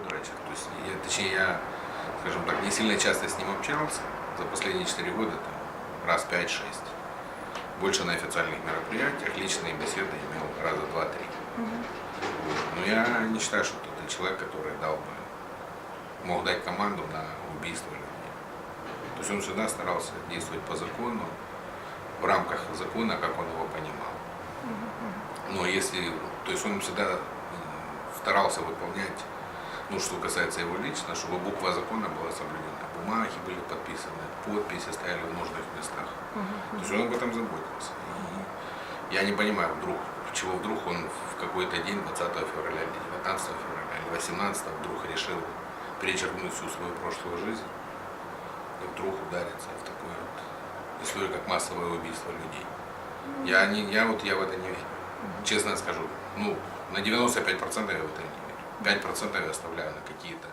Федоровича. То есть, я, точнее, я, скажем так, не сильно часто с ним общался. За последние 4 года там, раз 5-6. Больше на официальных мероприятиях, личные беседы имел раза 2-3. Вот. Но я не считаю, что это человек, который дал бы, мог дать команду на убийство людей. То есть он всегда старался действовать по закону, в рамках закона, как он его понимал. Но если, то есть он всегда старался выполнять, ну, что касается его лично, чтобы буква закона была соблюдена. Бумаги были подписаны, подписи стояли в нужных местах. То есть он об этом заботился. И я не понимаю, вдруг, чего вдруг он в какой-то день, 20 февраля, или 19 февраля, или 18 вдруг решил перечеркнуть всю свою прошлую жизнь и вдруг удариться в такое вот историю, как массовое убийство людей. Я, не, я вот я в это не верю. Честно скажу. Ну, на 95% я в это не верю. 5% я оставляю на какие-то